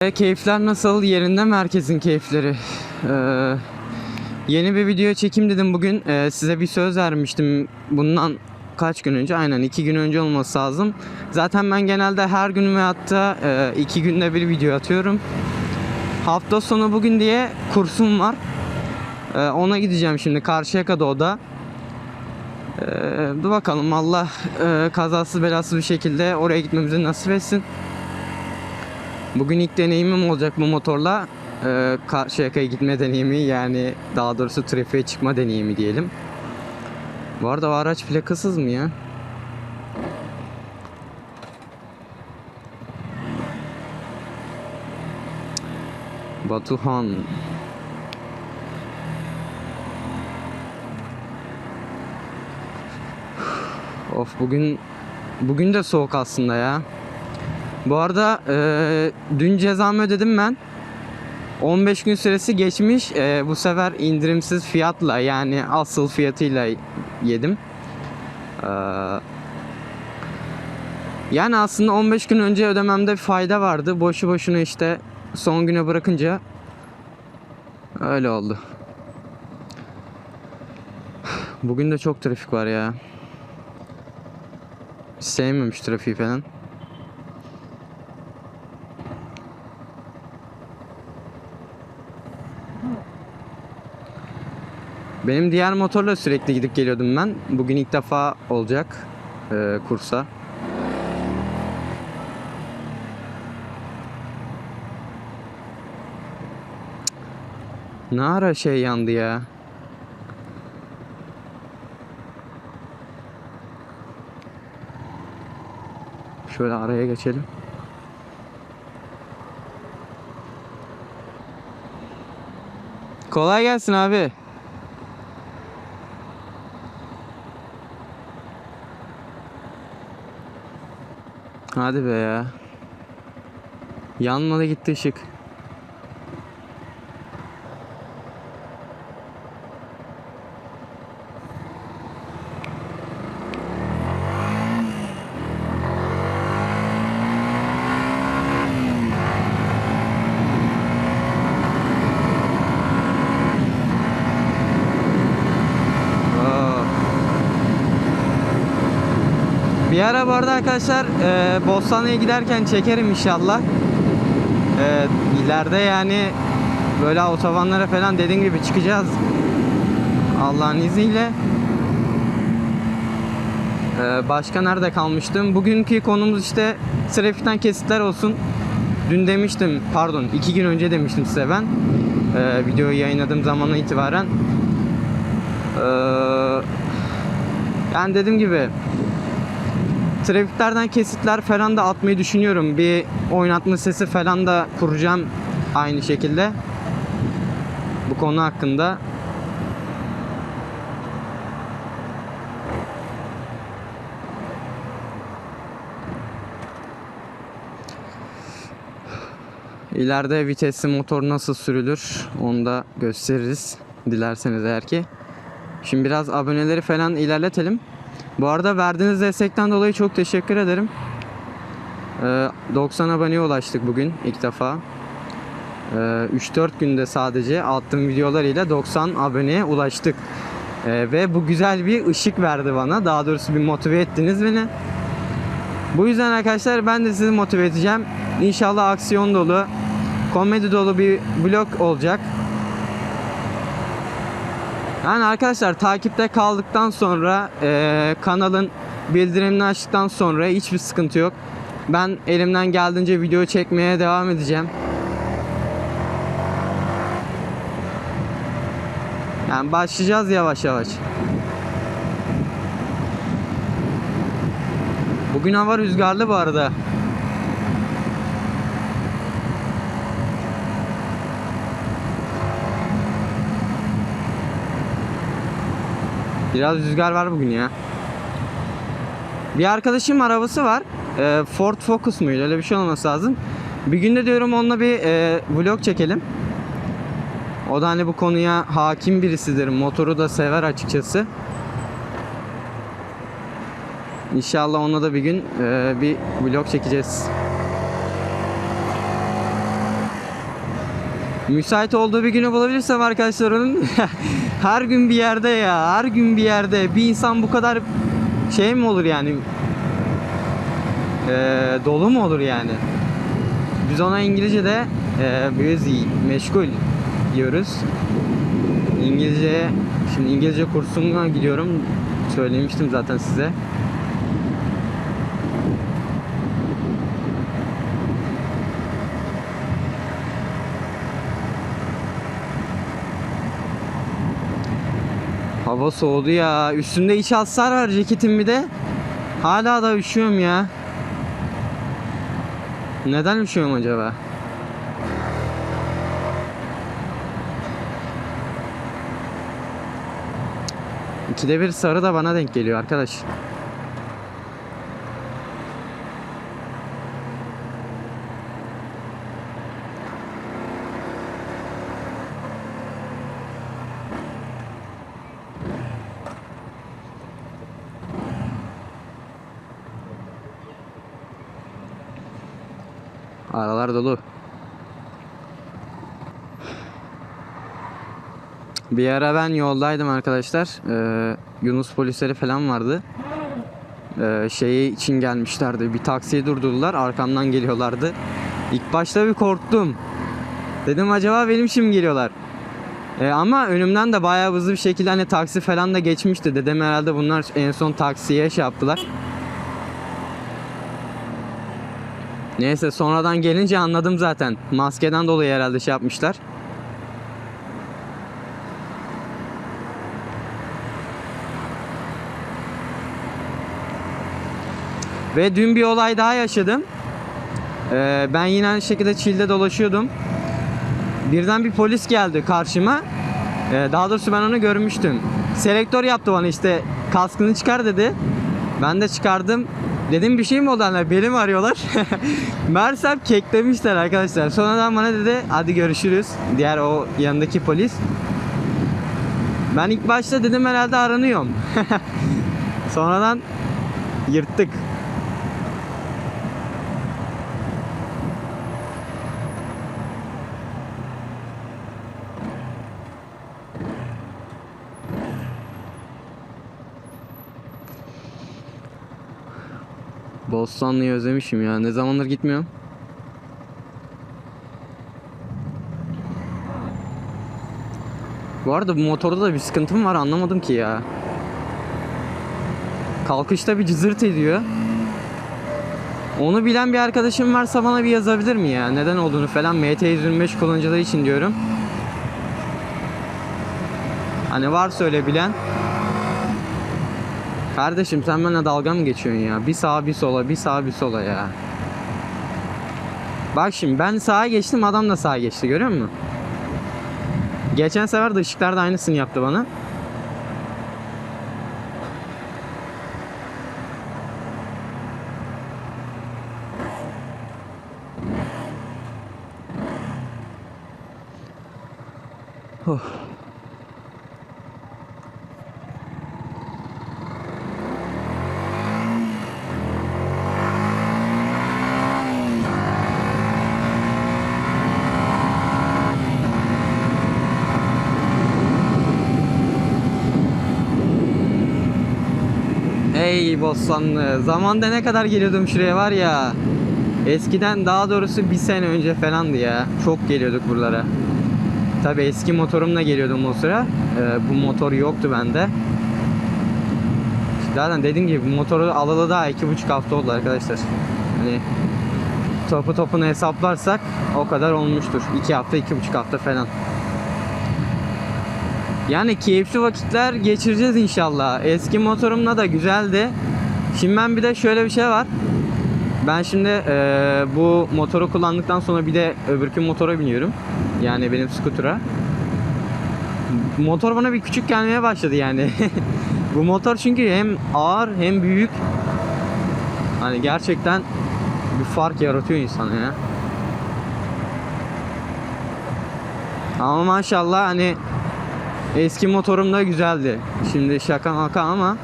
E, Keyifler nasıl? Yerinde mi herkesin keyifleri? Ee, yeni bir video çekim dedim bugün. Ee, size bir söz vermiştim. Bundan kaç gün önce? Aynen iki gün önce olması lazım. Zaten ben genelde her gün ve hatta e, iki günde bir video atıyorum. Hafta sonu bugün diye kursum var. Ee, ona gideceğim şimdi. Karşıyaka'da o da. Ee, dur bakalım Allah e, kazasız belasız bir şekilde oraya gitmemizi nasip etsin. Bugün ilk deneyimim olacak bu motorla. Ee, Karşıyaka'ya gitme deneyimi yani daha doğrusu trafiğe çıkma deneyimi diyelim. Bu arada o araç plakasız mı ya? Batuhan. Of bugün bugün de soğuk aslında ya. Bu arada eee, dün cezamı ödedim ben. 15 gün süresi geçmiş. Eee, bu sefer indirimsiz fiyatla yani asıl fiyatıyla yedim. Eee, yani aslında 15 gün önce ödememde bir fayda vardı. Boşu boşuna işte son güne bırakınca öyle oldu. Bugün de çok trafik var ya. Sevmemiş trafiği falan. Benim diğer motorla sürekli gidip geliyordum ben. Bugün ilk defa olacak e, kursa. Ne ara şey yandı ya? Şöyle araya geçelim. Kolay gelsin abi. Hadi be ya. Yanmadı gitti ışık. Bir ara bu arada arkadaşlar e, Bostanlı'ya giderken çekerim inşallah. E, ileride yani böyle otobanlara falan dediğim gibi çıkacağız. Allah'ın izniyle. E, başka nerede kalmıştım? Bugünkü konumuz işte trafikten kesitler olsun. Dün demiştim, pardon iki gün önce demiştim size ben. E, videoyu yayınladığım zamandan itibaren. E, yani dediğim gibi trafiklerden kesitler falan da atmayı düşünüyorum. Bir oynatma sesi falan da kuracağım aynı şekilde. Bu konu hakkında. İleride vitesli motor nasıl sürülür onu da gösteririz dilerseniz eğer ki. Şimdi biraz aboneleri falan ilerletelim. Bu arada verdiğiniz destekten dolayı çok teşekkür ederim. Ee, 90 aboneye ulaştık bugün ilk defa. Ee, 3-4 günde sadece attığım videolarıyla 90 aboneye ulaştık. Ee, ve bu güzel bir ışık verdi bana. Daha doğrusu bir motive ettiniz beni. Bu yüzden arkadaşlar ben de sizi motive edeceğim. İnşallah aksiyon dolu, komedi dolu bir vlog olacak. Yani arkadaşlar takipte kaldıktan sonra eee, kanalın bildirimini açtıktan sonra hiçbir sıkıntı yok. Ben elimden geldiğince video çekmeye devam edeceğim. Yani başlayacağız yavaş yavaş. Bugün hava rüzgarlı bu arada. Biraz rüzgar var bugün ya. Bir arkadaşım arabası var. Ee, Ford Focus muydu? Öyle bir şey olması lazım. Bir günde diyorum onunla bir e, vlog çekelim. O da hani bu konuya hakim birisidir. Motoru da sever açıkçası. İnşallah onunla da bir gün e, bir vlog çekeceğiz. Müsait olduğu bir günü bulabilirsem arkadaşlar onun her gün bir yerde ya her gün bir yerde. Bir insan bu kadar şey mi olur yani? Ee, dolu mu olur yani? Biz ona İngilizce'de e, busy meşgul diyoruz. İngilizce şimdi İngilizce kursuna gidiyorum. Söylemiştim zaten size Hava soğudu ya. Üstümde iç hasar var ceketim bir de. Hala da üşüyorum ya. Neden üşüyorum acaba? İkide bir sarı da bana denk geliyor arkadaş. Aralar dolu. Bir ara ben yoldaydım arkadaşlar. Ee, Yunus polisleri falan vardı. Ee, şeyi için gelmişlerdi. Bir taksiye durdurdular. Arkamdan geliyorlardı. İlk başta bir korktum. Dedim acaba benim için mi geliyorlar? Ee, ama önümden de bayağı hızlı bir şekilde hani taksi falan da geçmişti. Dedim herhalde bunlar en son taksiye şey yaptılar. Neyse sonradan gelince anladım zaten. Maskeden dolayı herhalde şey yapmışlar. Ve dün bir olay daha yaşadım. Ee, ben yine aynı şekilde çilde dolaşıyordum. Birden bir polis geldi karşıma. Ee, daha doğrusu ben onu görmüştüm. Selektör yaptı bana işte kaskını çıkar dedi. Ben de çıkardım. Dedim bir şey mi oldu anne? Beni mi arıyorlar? Meğersem keklemişler arkadaşlar. Sonradan bana dedi hadi görüşürüz. Diğer o yanındaki polis. Ben ilk başta dedim herhalde aranıyorum. Sonradan yırttık. Bostanlı'yı özlemişim ya. Ne zamandır gitmiyorum. Bu arada bu motorda da bir sıkıntım var anlamadım ki ya. Kalkışta bir cızırt ediyor. Onu bilen bir arkadaşım varsa bana bir yazabilir mi ya? Neden olduğunu falan MT-125 kullanıcıları için diyorum. Hani varsa öyle bilen. Kardeşim sen benimle dalga mı geçiyorsun ya? Bir sağa bir sola, bir sağa bir sola ya. Bak şimdi ben sağa geçtim adam da sağa geçti görüyor musun? Geçen sefer de ışıklar da aynısını yaptı bana. Oh. Ey Bostanlı. Zamanda ne kadar geliyordum şuraya var ya. Eskiden daha doğrusu bir sene önce falandı ya. Çok geliyorduk buralara. Tabi eski motorumla geliyordum o sıra. Ee, bu motor yoktu bende. Zaten dediğim gibi bu motoru alalı daha iki buçuk hafta oldu arkadaşlar. Hani topu topunu hesaplarsak o kadar olmuştur. iki hafta iki buçuk hafta falan. Yani keyifli vakitler geçireceğiz inşallah. Eski motorumla da güzeldi. Şimdi ben bir de şöyle bir şey var. Ben şimdi eee, bu motoru kullandıktan sonra bir de öbürkü motora biniyorum. Yani benim skutura. Motor bana bir küçük gelmeye başladı yani. bu motor çünkü hem ağır hem büyük. Hani gerçekten bir fark yaratıyor insana ya. Ama maşallah hani Eski motorum da güzeldi. Şimdi şaka maka ama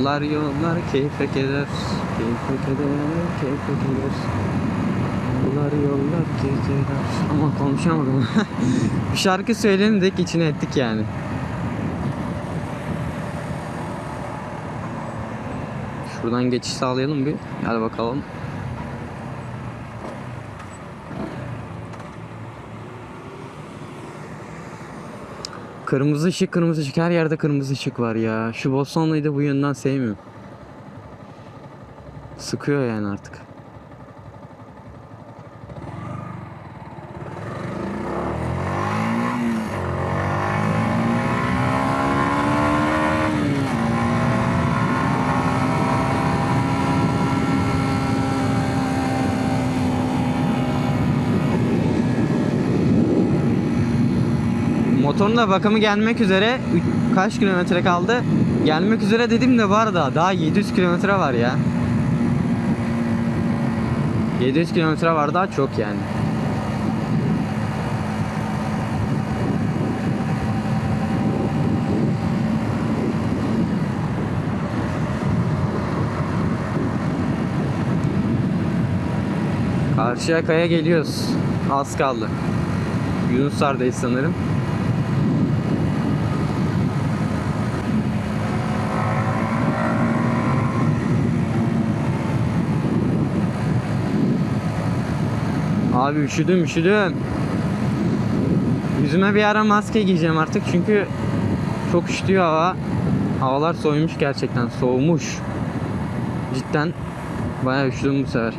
Yollar yollar keyfe keder Keyfe keder keyfe keder Yollar yollar geceler Ama konuşamadım. Bir şarkı söyleyelim dedik içine ettik yani. Şuradan geçiş sağlayalım bir. Hadi bakalım Kırmızı ışık kırmızı ışık her yerde kırmızı ışık var ya. Şu Boston'lıyı da bu yönden sevmiyorum. Sıkıyor yani artık. Da bakımı gelmek üzere. Kaç kilometre kaldı? Gelmek üzere dedim de var da daha 700 kilometre var ya. 700 kilometre var daha çok yani. Karşıyaka'ya geliyoruz. Az kaldı. Yunuslar'dayız sanırım. Abi üşüdüm üşüdüm. Yüzüme bir ara maske giyeceğim artık çünkü çok üşütüyor hava. Havalar soğumuş gerçekten soğumuş. Cidden bayağı üşüdüm bu sefer.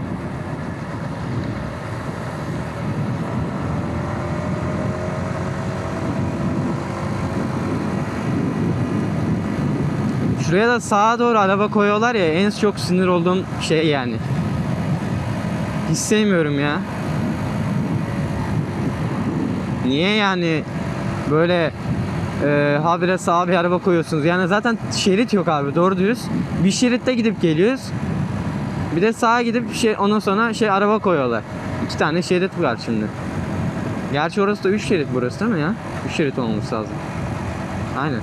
Şuraya da sağa doğru araba koyuyorlar ya en çok sinir olduğum şey yani. Hiç sevmiyorum ya. Niye yani böyle e, habire sağa bir araba koyuyorsunuz? Yani zaten şerit yok abi doğru dürüst. Bir şeritte gidip geliyoruz. Bir de sağa gidip şey ondan sonra şey araba koyuyorlar. İki tane şerit var şimdi. Gerçi orası da 3 şerit burası değil mi ya? 3 şerit olması lazım. Aynen.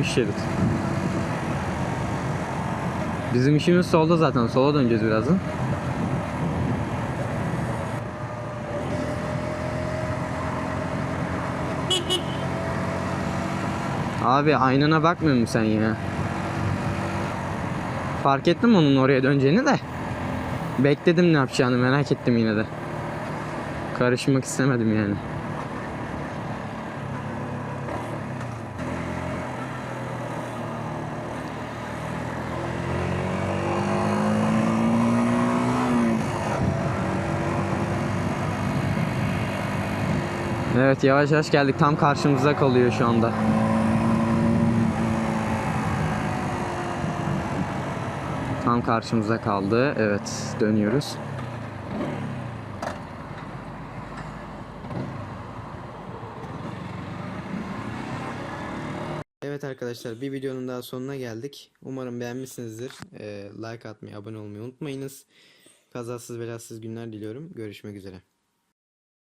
3 şerit. Bizim işimiz solda zaten. Sola döneceğiz birazdan. Abi aynana bakmıyor musun sen ya? Fark ettim onun oraya döneceğini de. Bekledim ne yapacağını merak ettim yine de. Karışmak istemedim yani. Evet yavaş yavaş geldik. Tam karşımıza kalıyor şu anda. Tam karşımıza kaldı. Evet dönüyoruz. Evet arkadaşlar bir videonun daha sonuna geldik. Umarım beğenmişsinizdir. Ee, like atmayı, abone olmayı unutmayınız. Kazasız belasız günler diliyorum. Görüşmek üzere.